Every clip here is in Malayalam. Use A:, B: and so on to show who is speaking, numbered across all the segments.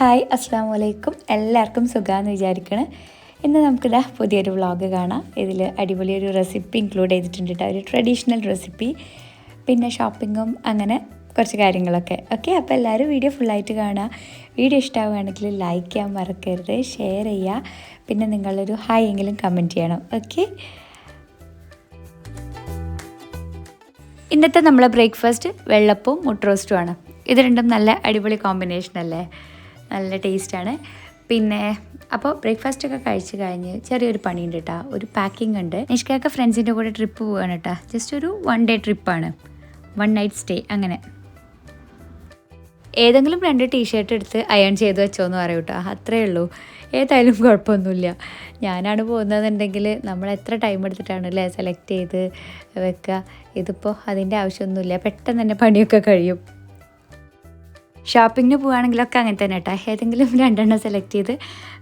A: ഹായ് അസ്സാം വലൈക്കും എല്ലാവർക്കും സുഖമാണെന്ന് വിചാരിക്കണം. ഇന്ന് നമുക്കിതാ പുതിയൊരു വ്ളോഗ് കാണാം. ഇതിൽ അടിപൊളി ഒരു റെസിപ്പി ഇൻക്ലൂഡ് ചെയ്തിട്ടുണ്ട് കേട്ടോ ഒരു ട്രഡീഷണൽ റെസിപ്പി പിന്നെ ഷോപ്പിങ്ങും അങ്ങനെ കുറച്ച് കാര്യങ്ങളൊക്കെ. ഓക്കെ അപ്പോൾ എല്ലാവരും വീഡിയോ ഫുള്ളായിട്ട് കാണുക. വീഡിയോ ഇഷ്ടമാവുകയാണെങ്കിൽ ലൈക്ക് ചെയ്യാൻ മറക്കരുത് ഷെയർ ചെയ്യുക. പിന്നെ നിങ്ങളൊരു ഹായ് എങ്കിലും കമന്റ് ചെയ്യണം. ഓക്കെ ഇന്നത്തെ നമ്മളെ ബ്രേക്ക്ഫാസ്റ്റ് വെള്ളപ്പവും മുട്ട റോസ്റ്റുമാണ് ഇത് രണ്ടും നല്ല അടിപൊളി കോമ്പിനേഷൻ അല്ലേ? നല്ല ടേസ്റ്റാണ്. പിന്നെ അപ്പോൾ ബ്രേക്ക്ഫാസ്റ്റ് ഒക്കെ കഴിച്ച് കഴിഞ്ഞ് ചെറിയൊരു പണിയുണ്ട് കേട്ടോ ഒരു പാക്കിംഗ് ഉണ്ട്. നിഷ്കയൊക്കെ ഫ്രണ്ട്സിന്റെ കൂടെ ട്രിപ്പ് പോവാണ് കേട്ടോ ജസ്റ്റ് ഒരു വൺ ഡേ ട്രിപ്പാണ് വൺ നൈറ്റ് സ്റ്റേ അങ്ങനെ. ഏതെങ്കിലും രണ്ട് ടീഷർട്ട് എടുത്ത് അയൺ ചെയ്ത് വെച്ചോന്ന് പറയൂ കേട്ടോ അത്രയേ ഉള്ളൂ. ഏതായാലും കുഴപ്പമൊന്നുമില്ല. ഞാനാണ് പോകുന്നതെന്നുണ്ടെങ്കിൽ നമ്മൾ എത്ര ടൈം എടുത്തിട്ടാണ് അല്ലേ സെലക്ട് ചെയ്ത് വെക്കുക? ഇതിപ്പോൾ അതിന്റെ ആവശ്യമൊന്നുമില്ല. പെട്ടെന്ന് തന്നെ പണിയൊക്കെ കഴിയും. ഷോപ്പിങ്ങിന് പോവുകയാണെങ്കിലൊക്കെ അങ്ങനെ തന്നെ കേട്ടോ ഏതെങ്കിലും രണ്ടെണ്ണം സെലക്ട് ചെയ്ത്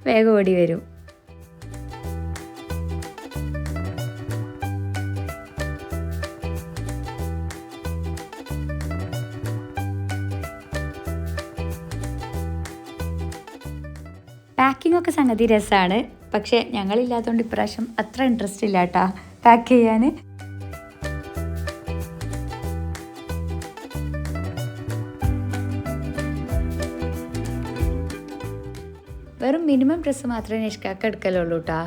A: വേഗം ഓടി വരും. പാക്കിംഗ് ഒക്കെ സംഗതി രസമാണ് പക്ഷേ ഞങ്ങളില്ലാത്തതുകൊണ്ട് ഇപ്രാവശ്യം അത്ര ഇൻട്രസ്റ്റ് ഇല്ല കേട്ടോ പാക്ക് ചെയ്യാൻ വെറും മിനിമം ഡ്രസ്സ് മാത്രമേ നിഷ്കാക്ക എടുക്കലുള്ളൂ കേട്ടോ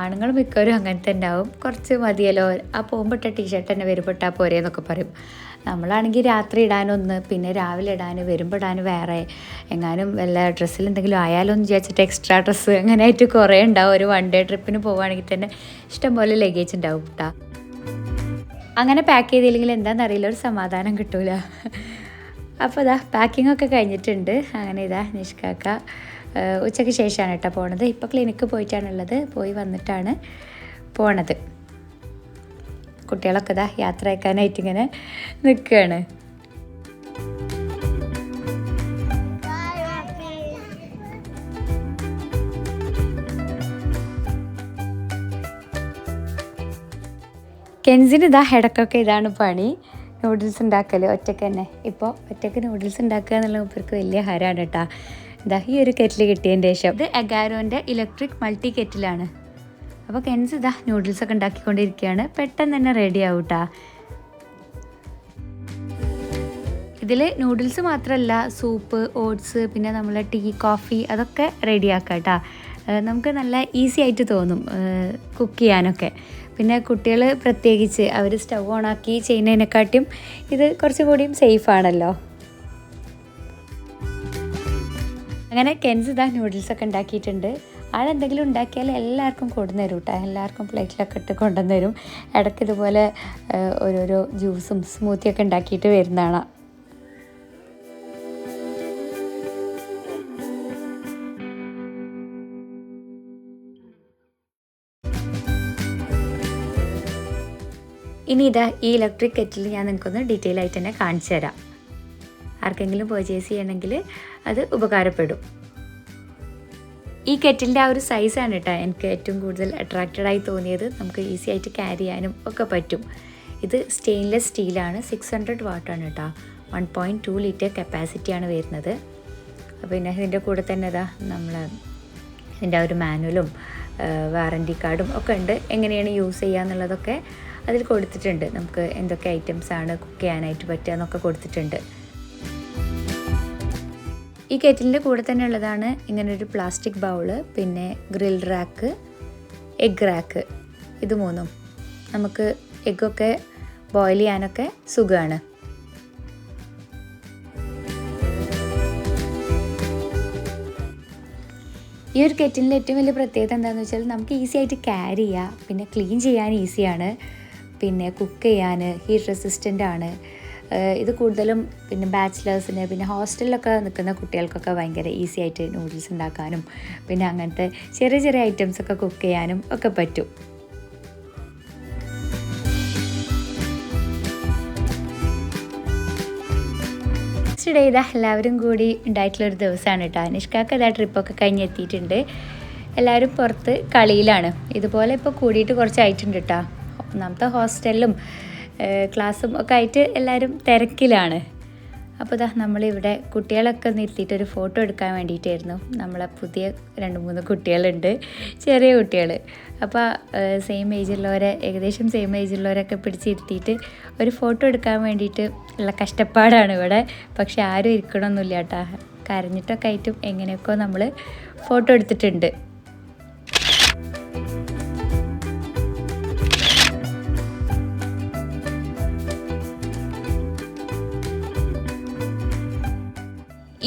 A: ആണുങ്ങൾ മിക്കവരും അങ്ങനെ തന്നെ ആവും കുറച്ച് മതിയല്ലോ. ആ പോകുമ്പോൾ ഇട്ട ടീഷർട്ട് തന്നെ വരുമ്പോൾ ഇട്ടാൽ പോരെ എന്നൊക്കെ പറയും. നമ്മളാണെങ്കിൽ രാത്രി ഇടാനൊന്ന് പിന്നെ രാവിലെ ഇടാൻ വരുമ്പോൾ ഇടാൻ വേറെ. എങ്ങാനും വല്ല ഡ്രസ്സിൽ എന്തെങ്കിലും ആയാലോ എന്ന് വിചാരിച്ചിട്ട് എക്സ്ട്രാ ഡ്രസ്സ് അങ്ങനെ ആയിട്ട് കുറേ ഉണ്ടാവും. ഒരു വൺ ഡേ ട്രിപ്പിന് പോവുകയാണെങ്കിൽ തന്നെ ഇഷ്ടംപോലെ ലഗേജ് ഉണ്ടാവും കേട്ടോ അങ്ങനെ പാക്ക് ചെയ്തില്ലെങ്കിൽ എന്താണെന്ന് അറിയില്ല. ഒരു സമാധാനം കിട്ടൂല. അപ്പോൾ ഇതാ പാക്കിംഗ് ഒക്കെ കഴിഞ്ഞിട്ടുണ്ട്. അങ്ങനെ ഇതാ നിഷ്കാക്ക. ഉച്ചയ്ക്ക് ശേഷമാണ് കേട്ടോ പോണത്. ഇപ്പോൾ ക്ലിനിക്ക് പോയിട്ടാണുള്ളത്. പോയി വന്നിട്ടാണ് പോണത്. കുട്ടികളൊക്കെ ഇതാ യാത്ര അയക്കാനായിട്ട് ഇങ്ങനെ നിൽക്കുകയാണ് കെൻസിന് ഇതാ ഹെടക്കൊക്കെ ഇതാണ് പണി. നൂഡിൽസ് ഉണ്ടാക്കൽ ഒറ്റയ്ക്ക് തന്നെ. ഇപ്പോൾ ഒറ്റയ്ക്ക് നൂഡിൽസ് ഉണ്ടാക്കുക എന്നുള്ള ഇവർക്ക് വലിയ ഹരാണ് കേട്ടോ. ഇതാ ഈ ഒരു കെറ്റിൽ കിട്ടിയതിന്റെ ശേഷം. ഇത് എഗാരോന്റെ ഇലക്ട്രിക് മൾട്ടി കെറ്റിലാണ്. അപ്പോൾ കെൻസ് ഇതാ നൂഡിൽസ് ഒക്കെ ഉണ്ടാക്കിക്കൊണ്ടിരിക്കുകയാണ്. പെട്ടെന്ന് തന്നെ റെഡി ആവും കേട്ടോ ഇതിൽ നൂഡിൽസ് മാത്രമല്ല സൂപ്പ് ഓട്സ് പിന്നെ നമ്മൾ ടീ കോഫി അതൊക്കെ റെഡിയാക്കാം കേട്ടോ നമുക്ക് നല്ല ഈസി ആയിട്ട് തോന്നും കുക്ക് ചെയ്യാനൊക്കെ. പിന്നെ കുട്ടികൾ പ്രത്യേകിച്ച് അവർ സ്റ്റവ് ഓണാക്കി ചെയ്യുന്നതിനെക്കാട്ടിയും ഇത് കുറച്ചും കൂടിയും സേഫ് ആണല്ലോ. അങ്ങനെ കെൻസ് ഇതാ നൂഡിൽസൊക്കെ ഉണ്ടാക്കിയിട്ടുണ്ട്. ആളെന്തെങ്കിലും ഉണ്ടാക്കിയാൽ എല്ലാവർക്കും കൊണ്ടുവന്ന് തരും കേട്ടോ എല്ലാവർക്കും പ്ലേറ്റിലൊക്കെ ഇട്ട് കൊണ്ടുവന്ന് തരും ഇടയ്ക്ക് ഇതുപോലെ ഓരോരോ ജ്യൂസും സ്മൂത്തിയൊക്കെ ഉണ്ടാക്കിയിട്ട് വരുന്നതാണ്. ഇനി ഇതാ ഈ ഇലക്ട്രിക് കെറ്റിൽ ഞാൻ നിങ്ങൾക്കൊന്ന് ഡീറ്റെയിൽ ആയിട്ട് തന്നെ കാണിച്ചു തരാം ആർക്കെങ്കിലും പർച്ചേസ് ചെയ്യണമെങ്കിൽ അത് ഉപകാരപ്പെടും. ഈ കെറ്റിലിന്റെ ആ ഒരു സൈസാണ് കേട്ടോ എനിക്ക് ഏറ്റവും കൂടുതൽ അട്രാക്റ്റഡ് ആയി തോന്നിയത്. നമുക്ക് ഈസി ആയിട്ട് ക്യാരി ചെയ്യാനും ഒക്കെ പറ്റും. ഇത് സ്റ്റെയിൻലെസ് സ്റ്റീലാണ് സിക്സ് ഹൺഡ്രഡ് വാട്ടാണ് കേട്ടോ വൺ പോയിന്റ് ടു ലിറ്റർ കപ്പാസിറ്റിയാണ് വരുന്നത്. പിന്നെ ഇതിന്റെ കൂടെ തന്നെ ഇതാ നമ്മൾ ഇതിന്റെ ആ ഒരു മാനുവലും വാറന്റി കാർഡും ഒക്കെ ഉണ്ട്. എങ്ങനെയാണ് യൂസ് ചെയ്യുക എന്നുള്ളതൊക്കെ അതിൽ കൊടുത്തിട്ടുണ്ട്. നമുക്ക് എന്തൊക്കെ ഐറ്റംസാണ് കുക്ക് ചെയ്യാനായിട്ട് പറ്റുക എന്നൊക്കെ കൊടുത്തിട്ടുണ്ട്. ഈ കെറ്റിലിന്റെ കൂടെ തന്നെ ഉള്ളതാണ് ഇങ്ങനൊരു പ്ലാസ്റ്റിക് ബൗൾ പിന്നെ ഗ്രിൽ റാക്ക് എഗ് റാക്ക് ഇത് മൂന്നും നമുക്ക് എഗ്ഗൊക്കെ ബോയിൽ ചെയ്യാനൊക്കെ സുഖമാണ് ഈ ഒരു കെറ്റിലിന്റെ ഏറ്റവും വലിയ പ്രത്യേകത എന്താണെന്ന് വെച്ചാൽ നമുക്ക് ഈസി ആയിട്ട് ക്യാരി ചെയ്യാം. പിന്നെ ക്ലീൻ ചെയ്യാൻ ഈസിയാണ് പിന്നെ കുക്ക് ചെയ്യാൻ ഹീറ്റ് റെസിസ്റ്റന്റ് ആണ്. ഇത് കൂടുതലും പിന്നെ ബാച്ചിലേഴ്സിന് പിന്നെ ഹോസ്റ്റലിലൊക്കെ നിൽക്കുന്ന കുട്ടികൾക്കൊക്കെ ഭയങ്കര ഈസി ആയിട്ട് നൂഡിൽസ് ഉണ്ടാക്കാനും പിന്നെ അങ്ങനത്തെ ചെറിയ ചെറിയ ഐറ്റംസ് ഒക്കെ കുക്ക് ചെയ്യാനും ഒക്കെ പറ്റും. നെക്സ്റ്റ് ഡേ ഇതാ എല്ലാവരും കൂടി ഉണ്ടായിട്ടുള്ളൊരു ദിവസമാണ് കേട്ടോ അനുഷ്കാക്ക് ഇതാ ട്രിപ്പൊക്കെ കഴിഞ്ഞ് എത്തിയിട്ടുണ്ട്. എല്ലാവരും പുറത്ത് കളിയിലാണ്. ഇതുപോലെ ഇപ്പോൾ കൂടിയിട്ട് കുറച്ചായിട്ടുണ്ട് കേട്ടോ ഒന്നാമത്തെ ഹോസ്റ്റലിലും ക്ലാസ്സും ഒക്കെ ആയിട്ട് എല്ലാവരും തിരക്കിലാണ്. അപ്പോൾ ഇതാ നമ്മളിവിടെ കുട്ടികളൊക്കെ നിർത്തിയിട്ട് ഒരു ഫോട്ടോ എടുക്കാൻ വേണ്ടിയിട്ടായിരുന്നു. നമ്മളെ പുതിയ രണ്ട് മൂന്ന് കുട്ടികളുണ്ട് ചെറിയ കുട്ടികൾ അപ്പോൾ സെയിം ഏജുള്ളവരെ ഏകദേശം സെയിം ഏജുള്ളവരൊക്കെ പിടിച്ചിരുത്തിയിട്ട് ഒരു ഫോട്ടോ എടുക്കാൻ വേണ്ടിയിട്ട് ഉള്ള കഷ്ടപ്പാടാണ് ഇവിടെ. പക്ഷെ ആരും ഇരിക്കണമൊന്നുമില്ല കേട്ടോ. കരഞ്ഞിട്ടൊക്കെ ആയിട്ടും എങ്ങനെയൊക്കെ നമ്മൾ ഫോട്ടോ എടുത്തിട്ടുണ്ട്.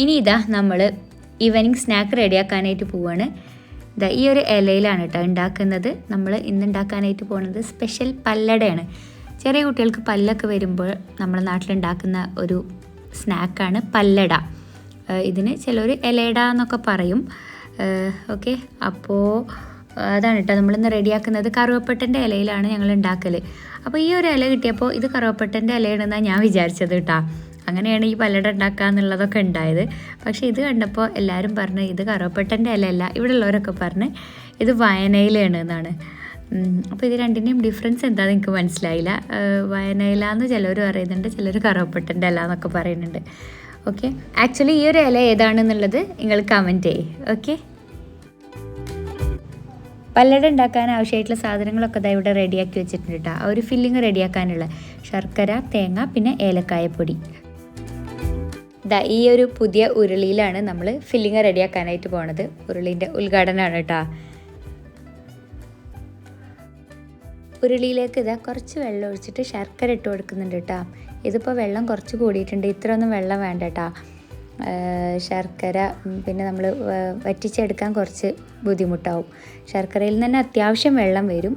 A: ഇനി ഇതാ നമ്മൾ ഈവനിങ് സ്നാക്ക് റെഡിയാക്കാനായിട്ട് പോവാണ്. ഇതാ ഈ ഒരു ഇലയിലാണ് കേട്ടോ ഉണ്ടാക്കുന്നത് നമ്മൾ ഇന്ന് ഉണ്ടാക്കാനായിട്ട് പോകുന്നത് സ്പെഷ്യൽ പല്ലടയാണ്. ചെറിയ കുട്ടികൾക്ക് പല്ലൊക്കെ വരുമ്പോൾ നമ്മുടെ നാട്ടിലുണ്ടാക്കുന്ന ഒരു സ്നാക്കാണ് പല്ലട. ഇതിന് ചിലർ ഇലയിട എന്നൊക്കെ പറയും. ഓക്കെ. അപ്പോൾ അതാണ് കേട്ടോ നമ്മളിന്ന് റെഡിയാക്കുന്നത് കറുവപ്പട്ടന്റെ ഇലയിലാണ് ഞങ്ങൾ ഉണ്ടാക്കൽ അപ്പോൾ ഈ ഒരു ഇല കിട്ടിയപ്പോൾ ഇത് കറുവപ്പട്ടന്റെ ഇലയാണെന്നാണ് ഞാൻ വിചാരിച്ചത് കേട്ടോ അങ്ങനെയാണ് ഈ പല്ലട ഉണ്ടാക്കുക എന്നുള്ളതൊക്കെ ഉണ്ടായത്. പക്ഷേ ഇത് കണ്ടപ്പോൾ എല്ലാവരും പറഞ്ഞ് ഇത് കറുവപ്പട്ടന്റെ ഇലയല്ല. ഇവിടെ ഉള്ളവരൊക്കെ പറഞ്ഞ് ഇത് വയനയിലാണ് എന്നാണ് അപ്പോൾ ഇത് രണ്ടിന്റെയും ഡിഫറൻസ് എന്താണെന്ന് നിങ്ങൾക്ക് മനസ്സിലായില്ല. വയനയില എന്ന് ചിലർ പറയുന്നുണ്ട് ചിലർ കറുവപ്പട്ടന്റെ ഇല എന്നൊക്കെ പറയുന്നുണ്ട്. ഓക്കെ ആക്ച്വലി ഈ ഒരു ഇല ഏതാണെന്നുള്ളത് നിങ്ങൾ കമന്റ് ചെയ്യ്. ഓക്കെ പല്ലട ഉണ്ടാക്കാൻ ആവശ്യമായിട്ടുള്ള സാധനങ്ങളൊക്കെ ഇതാ ഇവിടെ റെഡിയാക്കി വെച്ചിട്ടുണ്ട് കേട്ടോ ആ ഒരു ഫില്ലിങ് റെഡിയാക്കാനുള്ള ശർക്കര തേങ്ങ പിന്നെ ഏലക്കായപ്പൊടി ദാ ഈ ഒരു പുതിയ ഉരുളിയിലാണ് നമ്മൾ ഫില്ലിങ് റെഡിയാക്കാനായിട്ട് പോണത്. ഉരുളീന്റെ ഉദ്ഘാടനമാണ് കേട്ടോ ഉരുളിയിലേക്ക് ഇതാ കുറച്ച് വെള്ളം ഒഴിച്ചിട്ട് ശർക്കര ഇട്ട് കൊടുക്കുന്നുണ്ട് കേട്ടോ ഇതിപ്പോൾ വെള്ളം കുറച്ച് കൂടിയിട്ടുണ്ട്. ഇത്രയൊന്നും വെള്ളം വേണ്ട കേട്ടോ ശർക്കര പിന്നെ നമ്മൾ വറ്റിച്ചെടുക്കാൻ കുറച്ച് ബുദ്ധിമുട്ടാവും. ശർക്കരയിൽ തന്നെ അത്യാവശ്യം വെള്ളം വരും.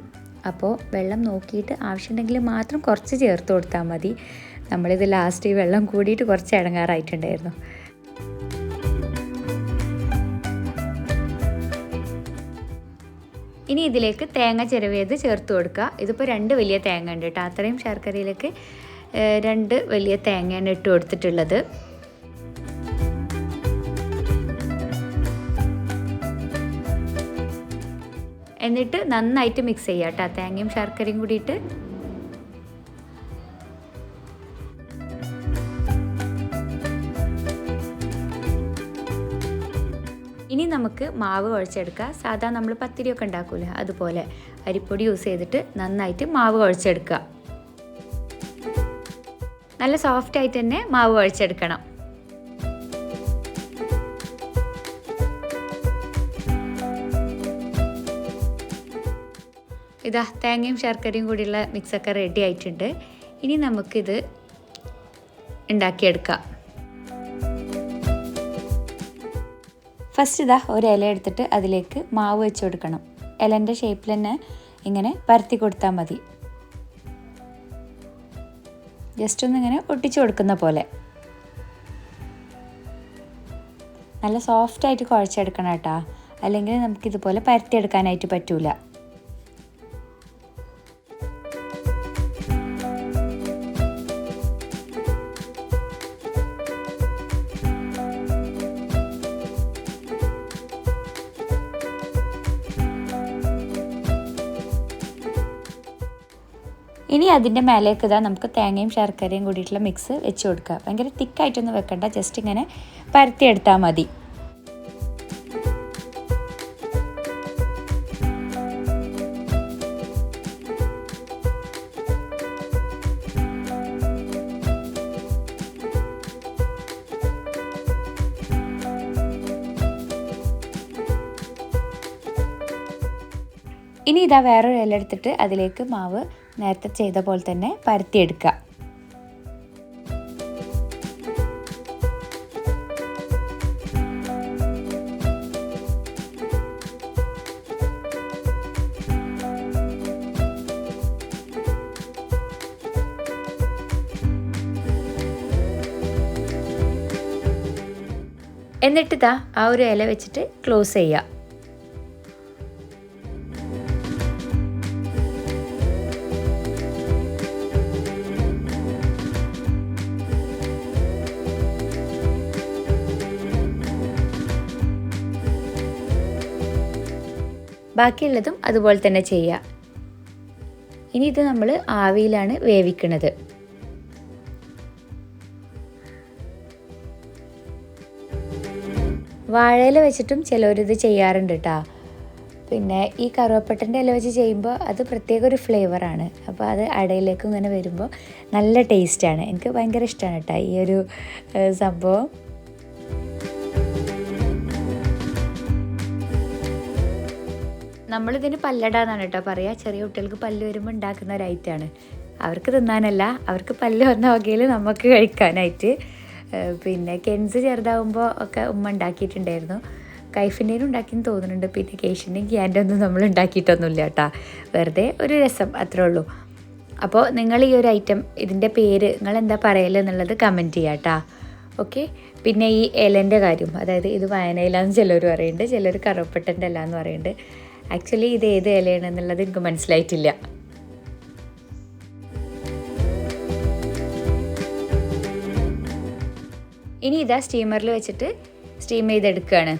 A: അപ്പോൾ വെള്ളം നോക്കിയിട്ട് ആവശ്യമുണ്ടെങ്കിൽ മാത്രം കുറച്ച് ചേർത്ത് കൊടുത്താൽ മതി. നമ്മളിത് ലാസ്റ്റ് ഈ വെള്ളം കൂടിയിട്ട് കുറച്ച് ഇടങ്ങാറായിട്ടുണ്ടായിരുന്നു ഇനി ഇതിലേക്ക് തേങ്ങ ചിരവിയത് ചേർത്ത് കൊടുക്കുക. ഇതിപ്പോൾ രണ്ട് വലിയ തേങ്ങ ഉണ്ട് കേട്ടോ. അത്രയും ശർക്കരയിലേക്ക് രണ്ട് വലിയ തേങ്ങയാണ് ഇട്ട് കൊടുത്തിട്ടുള്ളത്. എന്നിട്ട് നന്നായിട്ട് മിക്സ് ചെയ്യാം കേട്ടോ. തേങ്ങയും ശർക്കരയും കൂടിയിട്ട്. ഇനി നമുക്ക് മാവ് കുഴച്ചെടുക്കുക. സാധാ നമ്മൾ പത്തിരിയൊക്കെ ഉണ്ടാക്കൂലേ അതുപോലെ അരിപ്പൊടി യൂസ് ചെയ്തിട്ട് നന്നായിട്ട് മാവ് കുഴച്ചെടുക്കുക. നല്ല സോഫ്റ്റ് ആയിട്ട് തന്നെ മാവ് കുഴച്ചെടുക്കണം. ഇതാ തേങ്ങയും ശർക്കരയും കൂടിയുള്ള മിക്സൊക്കെ റെഡി ആയിട്ടുണ്ട്. ഇനി നമുക്കിത് ഉണ്ടാക്കിയെടുക്കാം. ഫസ്റ്റ് ഇതാ ഒരു ഇല എടുത്തിട്ട് അതിലേക്ക് മാവ് വെച്ച് കൊടുക്കണം. ഇലന്റെ ഷേപ്പിൽ തന്നെ ഇങ്ങനെ പരത്തി കൊടുത്താൽ മതി. ജസ്റ്റ് ഒന്ന് ഇങ്ങനെ ഒട്ടിച്ചു കൊടുക്കുന്ന പോലെ. നല്ല സോഫ്റ്റായിട്ട് കുഴച്ചെടുക്കണം കേട്ടോ. അല്ലെങ്കിൽ നമുക്കിതുപോലെ പരത്തിയെടുക്കാനായിട്ട് പറ്റൂല. ഇനി അതിന്റെ മേലേക്ക് ഇതാ നമുക്ക് തേങ്ങയും ശർക്കരയും കൂടിയിട്ടുള്ള മിക്സ് വെച്ച് കൊടുക്കുക. ഭയങ്കര തിക്കായിട്ടൊന്നും വെക്കണ്ട ജസ്റ്റ് ഇങ്ങനെ പരത്തിയെടുത്താൽ മതി. ഇനി ഇതാ വേറൊരു ഇല എടുത്തിട്ട് അതിലേക്ക് മാവ് നേരത്തെ ചെയ്ത പോലെ തന്നെ പരത്തിയെടുക്കുക. എന്നിട്ട് ഇതാ ആ ഒരു ഇല വെച്ചിട്ട് ക്ലോസ് ചെയ്യുക. ബാക്കിയുള്ളതും അതുപോലെ തന്നെ ചെയ്യുക ഇനി ഇത് നമ്മൾ ആവിയിലാണ് വേവിക്കുന്നത് വാഴയില വെച്ചിട്ടും ചിലരിത് ചെയ്യാറുണ്ട് കേട്ടോ പിന്നെ ഈ കറുവപ്പട്ടന്റെ ഇല വെച്ച് ചെയ്യുമ്പോൾ അത് പ്രത്യേക ഒരു ഫ്ലേവറാണ് അപ്പോൾ അത് അടയിലേക്ക് ഇങ്ങനെ വരുമ്പോൾ നല്ല ടേസ്റ്റാണ് എനിക്ക് ഭയങ്കര ഇഷ്ടമാണ് കേട്ടോ ഈ ഒരു സംഭവം. നമ്മളിതിന് പല്ലട എന്നാണ് കേട്ടോ പറയുക ചെറിയ കുട്ടികൾക്ക് പല്ല് വരുമ്പോൾ ഉണ്ടാക്കുന്ന ഒരു ഐറ്റമാണ് അവർക്ക് തിന്നാനല്ല അവർക്ക് പല്ല് വന്ന വകയിൽ നമുക്ക് കഴിക്കാനായിട്ട്. പിന്നെ കെൻസ് ചെറുതാവുമ്പോൾ ഒക്കെ ഉമ്മ ഉണ്ടാക്കിയിട്ടുണ്ടായിരുന്നു. കൈഫിന്റെയും ഉണ്ടാക്കിയെന്ന് തോന്നുന്നുണ്ട്. പിന്നെ കേശിന്റെയും ക്യാന്റെ ഒന്നും നമ്മൾ ഉണ്ടാക്കിയിട്ടൊന്നുമില്ല കേട്ടോ. വെറുതെ ഒരു രസം അത്രേ ഉള്ളൂ. അപ്പോൾ നിങ്ങൾ ഈ ഒരു ഐറ്റം ഇതിന്റെ പേര് നിങ്ങൾ എന്താ പറയലെന്നുള്ളത് കമന്റ് ചെയ്യാം കേട്ടോ. ഓക്കെ പിന്നെ ഈ ഇലന്റെ കാര്യം അതായത് ഇത് വയനയിലാന്ന് ചിലർ പറയുന്നുണ്ട് ചിലർ കറുവപ്പട്ടന്റെ അല്ല എന്ന് പറയുന്നുണ്ട്. ആക്ച്വലി ഇത് ഏത് ഇലയാണെന്നുള്ളത് എനിക്ക് മനസ്സിലായിട്ടില്ല. ഇനി ഇതാ സ്റ്റീമറിൽ വെച്ചിട്ട് സ്റ്റീം ചെയ്തെടുക്കുകയാണ്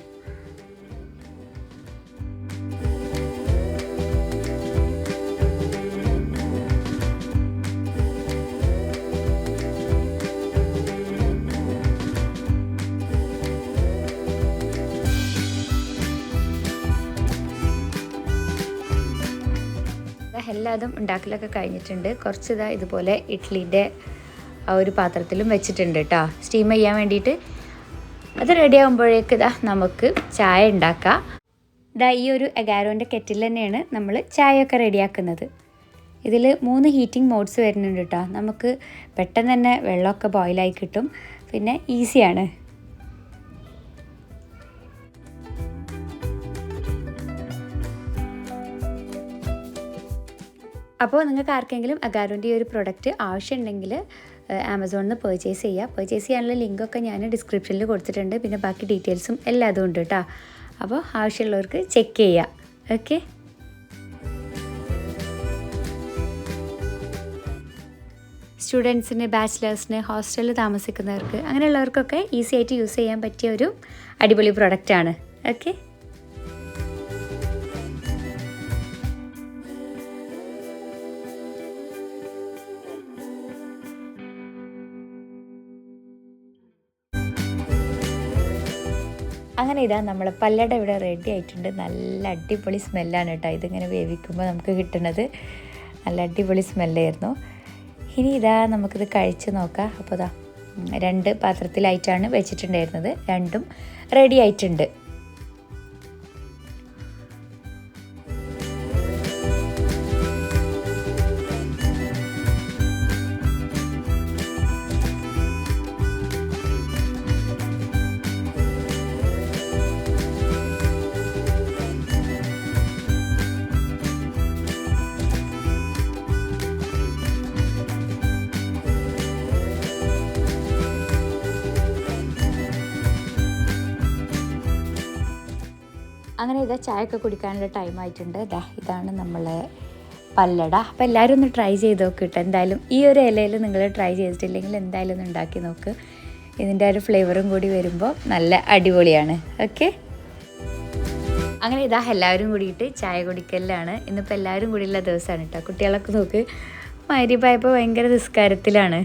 A: എല്ലാതും ഉണ്ടാക്കലൊക്കെ കഴിഞ്ഞിട്ടുണ്ട്. കുറച്ച് ഇതാ ഇതുപോലെ ഇഡ്ലിന്റെ ആ ഒരു പാത്രത്തിലും വെച്ചിട്ടുണ്ട് കേട്ടോ സ്റ്റീം ചെയ്യാൻ വേണ്ടിയിട്ട്. അത് റെഡി ആകുമ്പോഴേക്ക് ഇതാ നമുക്ക് ചായ ഉണ്ടാക്കാം. ഇതാ ഈ ഒരു എഗാരോന്റെ കെറ്റിൽ തന്നെയാണ് നമ്മൾ ചായയൊക്കെ റെഡിയാക്കുന്നത് ഇതിൽ മൂന്ന് ഹീറ്റിംഗ് മോഡ്സ് വരുന്നുണ്ട് കേട്ടോ നമുക്ക് പെട്ടെന്ന് തന്നെ വെള്ളമൊക്കെ ബോയിലായി കിട്ടും. പിന്നെ ഈസിയാണ് അപ്പോൾ നിങ്ങൾക്ക് ആർക്കെങ്കിലും അഗാരോന്റെ ഈ ഒരു പ്രൊഡക്റ്റ് ആവശ്യമുണ്ടെങ്കിൽ ആമസോണിൽ നിന്ന് പർച്ചേസ് ചെയ്യുക. പർച്ചേസ് ചെയ്യാനുള്ള ലിങ്കൊക്കെ ഞാൻ ഡിസ്ക്രിപ്ഷനിൽ കൊടുത്തിട്ടുണ്ട്. പിന്നെ ബാക്കി ഡീറ്റെയിൽസും എല്ലാം അതും ഉണ്ട് കേട്ടോ അപ്പോൾ ആവശ്യമുള്ളവർക്ക് ചെക്ക് ചെയ്യുക ഓക്കെ സ്റ്റുഡൻസിന് ബാച്ചിലേഴ്സിന് ഹോസ്റ്റലിൽ താമസിക്കുന്നവർക്ക് അങ്ങനെയുള്ളവർക്കൊക്കെ ഈസി ആയിട്ട് യൂസ് ചെയ്യാൻ പറ്റിയ ഒരു അടിപൊളി പ്രൊഡക്റ്റാണ് ഓക്കെ അങ്ങനെ ഇതാ നമ്മൾ പല്ലട ഇവിടെ റെഡി ആയിട്ടുണ്ട്. നല്ല അടിപൊളി സ്മെല്ലാണ് കേട്ടോ ഇതിങ്ങനെ വേവിക്കുമ്പോൾ നമുക്ക് കിട്ടുന്നത്. നല്ല അടിപൊളി സ്മെല്ലായിരുന്നു ഇനി ഇതാ നമുക്കിത് കഴിച്ച് നോക്കാം. അപ്പോൾ ഇതാ രണ്ട് പാത്രത്തിലായിട്ടാണ് വെച്ചിട്ടുണ്ടായിരുന്നത്. രണ്ടും റെഡി ആയിട്ടുണ്ട്. അങ്ങനെ ഇതാ ചായയൊക്കെ കുടിക്കാനുള്ള ടൈം ആയിട്ടുണ്ട്. ഇതാ ഇതാണ് നമ്മളെ പല്ലട. അപ്പോൾ എല്ലാവരും ഒന്ന് ട്രൈ ചെയ്ത് നോക്ക് കേട്ടോ എന്തായാലും ഈ ഒരു ഇലയിൽ നിങ്ങൾ ട്രൈ ചെയ്തിട്ടില്ലെങ്കിൽ എന്തായാലും ഒന്ന് ഉണ്ടാക്കി നോക്ക്. ഇതിന്റെ ഒരു ഫ്ലേവറും കൂടി വരുമ്പോൾ നല്ല അടിപൊളിയാണ്. ഓക്കെ അങ്ങനെ ഇതാ എല്ലാവരും കൂടിയിട്ട് ചായ കുടിക്കലാണ് ഇന്നിപ്പോൾ എല്ലാവരും കൂടിയുള്ള ദിവസമാണ് കേട്ടോ കുട്ടികളൊക്കെ നോക്ക് മരിപ്പായപ്പോൾ ഭയങ്കര നിസ്കാരത്തിലാണ്.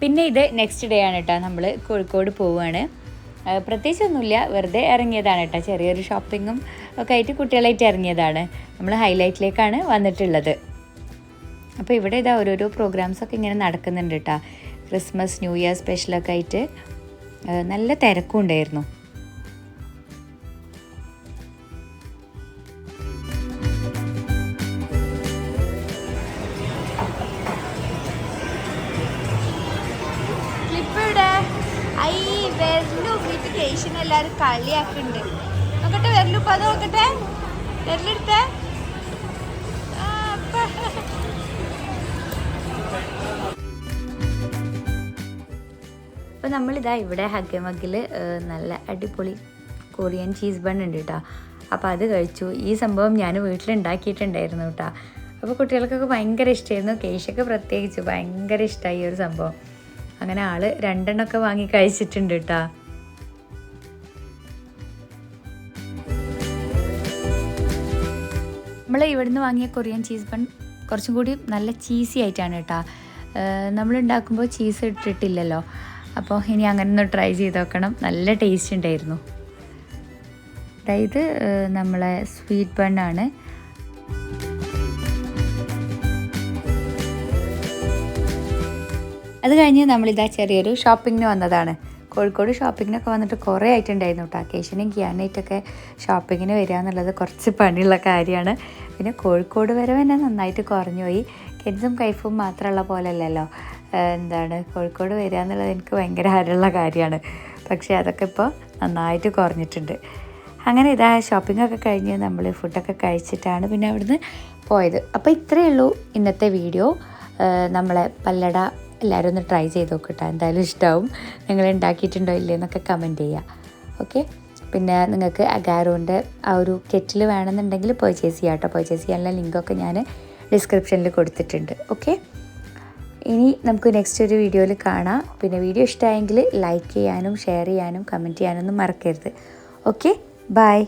A: പിന്നെ ഇത് നെക്സ്റ്റ് ഡേ ആണ് കേട്ടോ നമ്മൾ കോഴിക്കോട് പോവുകയാണ് പ്രത്യേകിച്ചൊന്നുമില്ല. വെറുതെ ഇറങ്ങിയതാണ് കേട്ടോ ചെറിയൊരു ഷോപ്പിങ്ങും ഒക്കെ ആയിട്ട് കുട്ടികളായിട്ട് ഇറങ്ങിയതാണ്. നമ്മൾ ഹൈലൈറ്റിലേക്കാണ് വന്നിട്ടുള്ളത്. അപ്പോൾ ഇവിടെ ഇതാ ഓരോരോ പ്രോഗ്രാംസൊക്കെ ഇങ്ങനെ നടക്കുന്നുണ്ട് കേട്ടോ ക്രിസ്മസ് ന്യൂ ഇയർ സ്പെഷ്യലൊക്കെ ആയിട്ട് നല്ല തിരക്കും ഉണ്ടായിരുന്നു.
B: വെരലു വീട്ടിൽ കേശിന് എല്ലാരും കളിയാക്കുന്നുണ്ട് നോക്കട്ടെ വെരലു ഇപ്പൊ അത് നോക്കട്ടെ. വെരലെടുത്തേ അപ്പ.
A: അപ്പോൾ നമ്മളിതാ ഇവിടെ ഹഗ്ഗമഗിൽ നല്ല അടിപൊളി കൊറിയൻ ചീസ് ബൺ ഉണ്ട് കേട്ടോ അപ്പോൾ അത് കഴിച്ചു. ഈ സംഭവം ഞാൻ വീട്ടിലുണ്ടാക്കിയിട്ടുണ്ടായിരുന്നു കേട്ടോ അപ്പോൾ കുട്ടികൾക്കൊക്കെ ഭയങ്കര ഇഷ്ടമായിരുന്നു കേശൊക്കെ പ്രത്യേകിച്ച് ഭയങ്കര ഇഷ്ടമായി ഈ ഒരു സംഭവം. അങ്ങനെ ആൾ രണ്ടെണ്ണമൊക്കെ വാങ്ങി കഴിച്ചിട്ടുണ്ട് കേട്ടോ നമ്മൾ ഇവിടുന്ന് വാങ്ങിയ കൊറിയൻ ചീസ് ബൺ കുറച്ചും കൂടി നല്ല ചീസി ആയിട്ടാണ് കേട്ടോ നമ്മൾ ഉണ്ടാക്കുമ്പോൾ ചീസ് ഇട്ടിട്ടില്ലല്ലോ. അപ്പോൾ ഇനി അങ്ങനെ ഒന്ന് ട്രൈ ചെയ്ത് നോക്കണം. നല്ല ടേസ്റ്റ് ഉണ്ടായിരുന്നു. അതായത് നമ്മളെ സ്വീറ്റ് ബണ്ണാണ് അത് കഴിഞ്ഞ് നമ്മളിതാ ചെറിയൊരു ഷോപ്പിങ്ങിന് വന്നതാണ്. കോഴിക്കോട് ഷോപ്പിങ്ങിനൊക്കെ വന്നിട്ട് കുറേ ആയിട്ടുണ്ടായിരുന്നു കേട്ടോ അക്കേഷനും ഗ്യാനായിട്ടൊക്കെ ഷോപ്പിങ്ങിന് വരിക എന്നുള്ളത് കുറച്ച് പണിയുള്ള കാര്യമാണ്. പിന്നെ കോഴിക്കോട് വരെ തന്നെ നന്നായിട്ട് കുറഞ്ഞു പോയി. കെൻസും കൈഫും മാത്രമുള്ള പോലെയല്ലല്ലോ എന്താണ്? കോഴിക്കോട് വരിക എന്നുള്ളത് എനിക്ക് ഭയങ്കര ഹരമുള്ള കാര്യമാണ്. പക്ഷേ അതൊക്കെ ഇപ്പോൾ നന്നായിട്ട് കുറഞ്ഞിട്ടുണ്ട്. അങ്ങനെ ഇതാ ഷോപ്പിങ്ങൊക്കെ കഴിഞ്ഞ് നമ്മൾ ഫുഡൊക്കെ കഴിച്ചിട്ടാണ് പിന്നെ അവിടുന്ന് പോയത്. അപ്പോൾ ഇത്രയേ ഉള്ളൂ ഇന്നത്തെ വീഡിയോ നമ്മളെ പല്ലട എല്ലാവരും ഒന്ന് ട്രൈ ചെയ്ത് നോക്കട്ടെ. എന്തായാലും ഇഷ്ടമാവും നിങ്ങൾ ഉണ്ടാക്കിയിട്ടുണ്ടോ ഇല്ലേ എന്നൊക്കെ കമന്റ് ചെയ്യുക ഓക്കെ പിന്നെ നിങ്ങൾക്ക് അഗാരോന്റെ ആ ഒരു കെറ്റിൽ വേണമെന്നുണ്ടെങ്കിൽ പർച്ചേസ് ചെയ്യാം കേട്ടോ പർച്ചേസ് ചെയ്യാനുള്ള ലിങ്കൊക്കെ ഞാൻ ഡിസ്ക്രിപ്ഷനിൽ കൊടുത്തിട്ടുണ്ട്. ഓക്കെ ഇനി നമുക്ക് നെക്സ്റ്റ് ഒരു വീഡിയോയിൽ കാണാം. പിന്നെ വീഡിയോ ഇഷ്ടമായെങ്കിൽ ലൈക്ക് ചെയ്യാനും ഷെയർ ചെയ്യാനും കമന്റ് ചെയ്യാനൊന്നും മറക്കരുത്. Okay bye